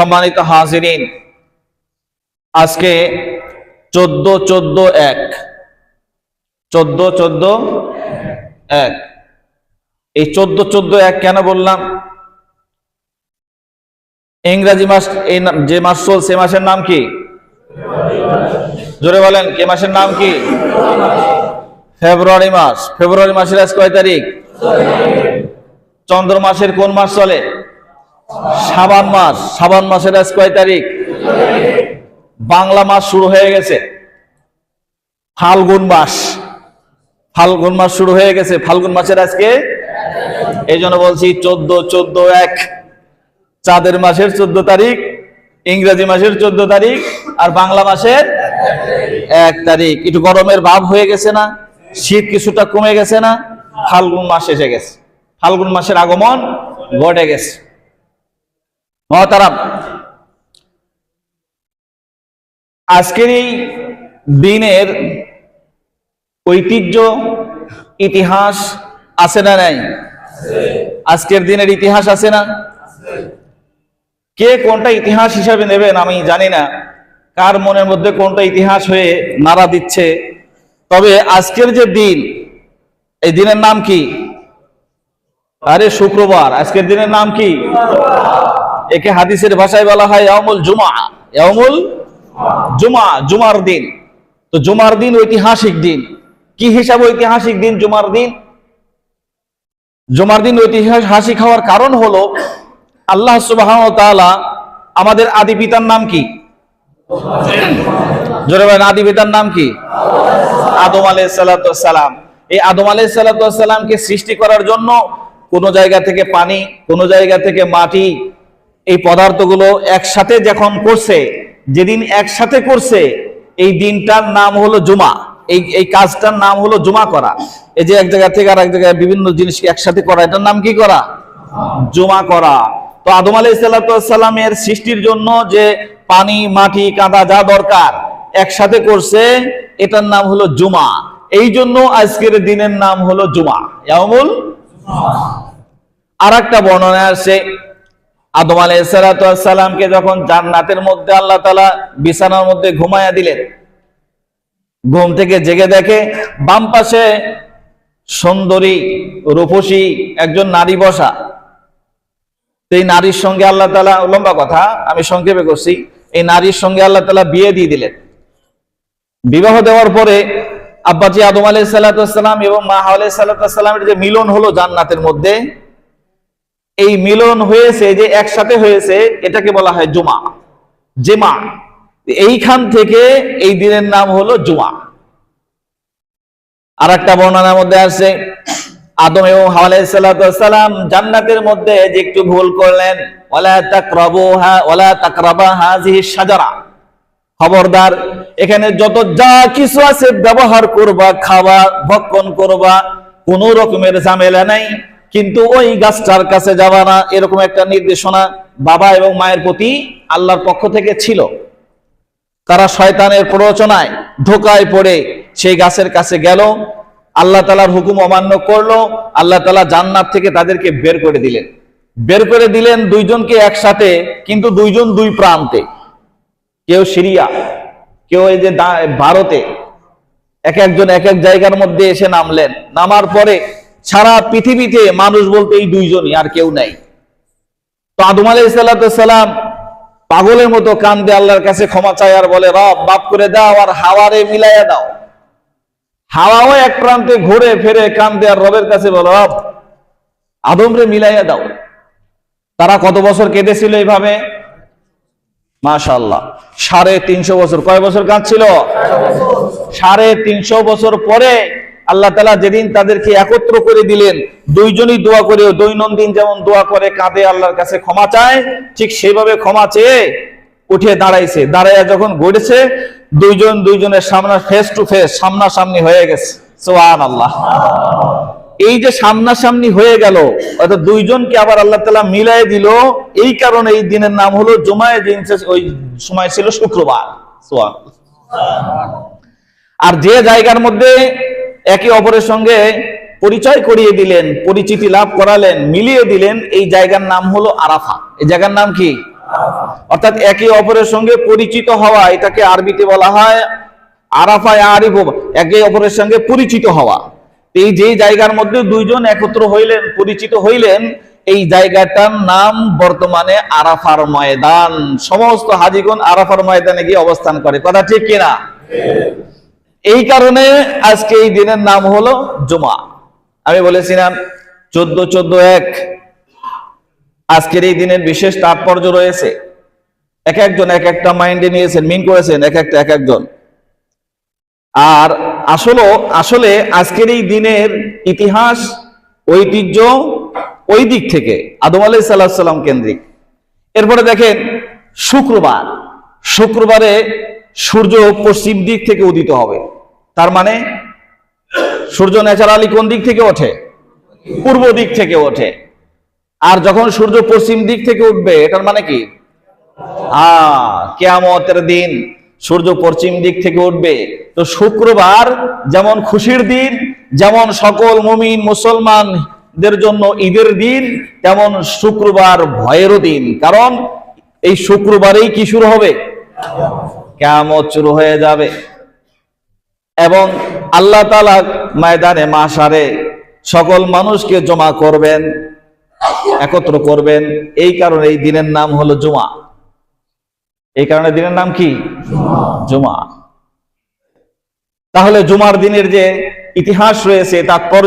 সম্মানিত হাজিরিন, আজকে চোদ্দ চোদ্দ এক। চোদ্দ চোদ্দ এক। এই চোদ্দ চোদ্দ এক কেন বললাম? ইংরাজি মাস, এই যে মাস চলছে সে মাসের নাম কি? জোরে বলেন কে মাসের নাম কি? ফেব্রুয়ারি মাস। ফেব্রুয়ারি মাসের আজ কয় তারিখ? চন্দ্র মাসের কোন মাস চলে? সাবান মাস, সাবান মাসের আজ কয় তারিখ? বাংলা মাস শুরু হয়ে গেছে। ফাল্গুন মাস। ফাল্গুন মাস শুরু হয়ে গেছে। ফাল্গুন মাসের আজকে? এই জন্য বলছি চোদ্দ চোদ্দ, এক। চাঁদের মাসের চোদ্দ তারিখ, ইংরেজি মাসের চোদ্দ তারিখ, আর বাংলা মাসের এক তারিখ। একটু গরমের ভাব হয়ে গেছে না? শীত কিছুটা কমে গেছে না? ফাল্গুন মাস এসে গেছে। ফাল্গুন মাসের আগমন ঘটে গেছে। মহতারাম, আজকের এই দিনের ঐতিহ্য, ইতিহাস আছে না নাই? আজকের দিনের ইতিহাস আছে না? কে কোনটা ইতিহাস হিসাবে নেবেন আমি জানি না। কার মনের মধ্যে কোনটা ইতিহাস হয়ে নাড়া দিচ্ছে? তবে আজকের যে দিন, এই দিনের নাম কি? আরে শুক্রবার। আজকের দিনের নাম কি? একে হাদিসের ভাষায় বলা হয় জুমা ইয়ামুল জুমা জুমার দিন। তো জুমার দিন ঐতিহাসিক দিন। কি হিসাবে ঐতিহাসিক দিন জুমার দিন? জুমার দিন ঐতিহাসিক হওয়ার কারণ হলো, আল্লাহ তাআলা আমাদের আদি পিতার নাম কি? আদি পিতার নাম কি? আদম সালাতু সালাম। এই আদম আলাইহিস সালাতু ওয়াস সালামকে সৃষ্টি করার জন্য কোন জায়গা থেকে পানি, কোন জায়গা থেকে মাটি এই পদার্থগুলো একসাথে যখন করছে, যেদিন একসাথে করছে, এই দিনটার নাম হলো জুমা। এই এই কাজটার নাম হলো জুমা করা। এই যে এক জায়গা থেকে আর এক জায়গায় বিভিন্ন জিনিসকে একসাথে করা, এটার নাম কি করা? জমা করা। তো আদম আলাই সাল্লামের সৃষ্টির জন্য যে পানি, মাটি, কাঁদা যা দরকার একসাথে করছে, এটার নাম হলো জুমা। এই জন্য আজকের দিনের নাম হলো জুমা। আর একটা বর্ণনা আছে আদম আলাই সালামকে যখন জান্নাতের মধ্যে আল্লাহ তালা বিছানার মধ্যে ঘুমায়া দিলেন, ঘুম থেকে জেগে দেখে বাম পাশে সুন্দরী, রূপসী একজন নারী বসা। এই নারীর সঙ্গে আল্লাহ তালা লম্বা কথা, আমি সংক্ষেপে করছি। এই নারীর সঙ্গে আল্লাহ তালা বিয়ে দিয়ে দিলেন। বিবাহ দেওয়ার পরে আব্বাজি আদম আলাই সাল্লাতাম এবং মা আলাই সাল্লাতামের যে মিলন হলো জান্নাতের মধ্যে এই মিলন হয়েছে যে একসাথে হয়েছে, এটাকে বলা হয় জুমা। জেমা। এইখান থেকে এই দিনের নাম হলো জুমা। আর একটা বর্ণনার মধ্যে আছে আদম এবং হাওয়ালাম জান্নাতের মধ্যে যে একটু ভুল করলেন ওলা ওলা তাকরাবা খবরদার, এখানে যত যা কিছু আছে ব্যবহার করবা, খাওয়া, ভক্ষণ করবা, কোন রকমের ঝামেলা নাই। কিন্তু ওই গাছটার কাছে যাবা না, এরকম একটা নির্দেশনা বাবা এবং মায়ের প্রতি আল্লাহর পক্ষ থেকে ছিল। তারা শয়তানের প্ররোচনায় ঢোকায় পড়ে সেই গাছের কাছে গেল, আল্লাহ তালার হুকুম অমান্য করল, আল্লাহ তালা জান্নাত থেকে তাদেরকে বের করে দিলেন। বের করে দিলেন দুইজনকে একসাথে, কিন্তু দুইজন দুই প্রান্তে। কেউ সিরিয়া, কেউ এই যে ভারতে। এক একজন এক এক জায়গার মধ্যে এসে নামলেন। নামার পরে সারা পৃথিবীতে মানুষ বলতে এই দুইজনই, আর কেউ নাই। তো আদম আলাইসাল্লাম পাগলের মতো কান্দে আল্লাহর কাছে ক্ষমা চায় আর বলে, রব বাপ করে দাও আর হাওয়ারে মিলাইয়া দাও। হাওয়াও এক প্রান্তে ঘুরে ফিরে কান্দে আর রবের কাছে বলে, রব আদমরে মিলাইয়া দাও। তারা কত বছর কেটেছিল এইভাবে? মাশাল্লাহ সাড়ে তিনশো বছর। কয় বছর কাঁদছিল? সাড়ে তিনশো বছর পরে আল্লাহ তালা যেদিন তাদেরকে একত্র করে দিলেন, দুইজনই দোয়া করে দৈনন্দিন যেমন দোয়া করে, কাঁদে, আল্লাহর কাছে ক্ষমা চায়, ঠিক সেভাবে ক্ষমা চেয়ে উঠে দাঁড়াইছে। দাঁড়াইয়া যখন গড়েছে, দুইজন দুইজনের সামনা ফেস টু ফেস সামনাসামনি হয়ে গেছে। সোহান আল্লাহ এই যে সামনাসামনি হয়ে গেল, অর্থাৎ দুইজনকে আবার আল্লাহ তালা মিলাই দিল, এই কারণে এই দিনের নাম হলো জুমায় ওই সময় ছিল শুক্রবার। সোহান আর যে জায়গার মধ্যে একে অপরের সঙ্গে পরিচয় করিয়ে দিলেন, পরিচিতি লাভ করালেন, মিলিয়ে দিলেন, এই জায়গার নাম হলো আরাফা এই জায়গার নাম কি? অর্থাৎ একে অপরের সঙ্গে পরিচিত হওয়া, এটাকে আরবিতে বলা হয় আরাফায় আরিফ একে অপরের সঙ্গে পরিচিত হওয়া। এই যে জায়গার মধ্যে দুইজন একত্র হইলেন, পরিচিত হইলেন, এই জায়গাটার নাম বর্তমানে আরাফার ময়দান। সমস্ত হাজিগণ আরাফার ময়দানে গিয়ে অবস্থান করে। কথা ঠিক কিনা? এই কারণে আজকে এই দিনের নাম হলো জুমা। আমি বলেছিলাম, চোদ্দ চোদ্দ, এক। আজকের এই দিনের বিশেষ তাৎপর্য রয়েছে। এক একজন এক একটা মাইন্ডে নিয়েছেন, মিন করেছেন এক একটা, এক একজন। আর আসলে আসলে আজকের এই দিনের ইতিহাস, ঐতিহ্য ওই দিক থেকে, আদম আলাই সাল্লাম কেন্দ্রিক। এরপরে দেখেন, শুক্রবার। শুক্রবারে সূর্য পশ্চিম দিক থেকে উদিত হবে। তার মানে সূর্য ন্যাচারালি কোন দিক থেকে ওঠে? পূর্ব দিক থেকে ওঠে। আর যখন সূর্য পশ্চিম দিক থেকে উঠবে এটার মানে কি? কেয়ামতের দিন সূর্য পশ্চিম দিক থেকে উঠবে। তো শুক্রবার যেমন খুশির দিন, যেমন সকল মুমিন মুসলমানদের জন্য ঈদের দিন, তেমন শুক্রবার ভয়েরও দিন। কারণ এই শুক্রবারেই কি শুরু হবে? কেয়ামত শুরু হয়ে যাবে। এবং আল্লাহ তালা ময়দানে মাসারে সকল মানুষকে জমা করবেন, একত্র করবেন। এই কারণে এই দিনের নাম হলো জুমা। এই কারণে দিনের নাম কি? জুমা। তাহলে জুমার দিনের যে ইতিহাস রয়েছে তাৎপর্য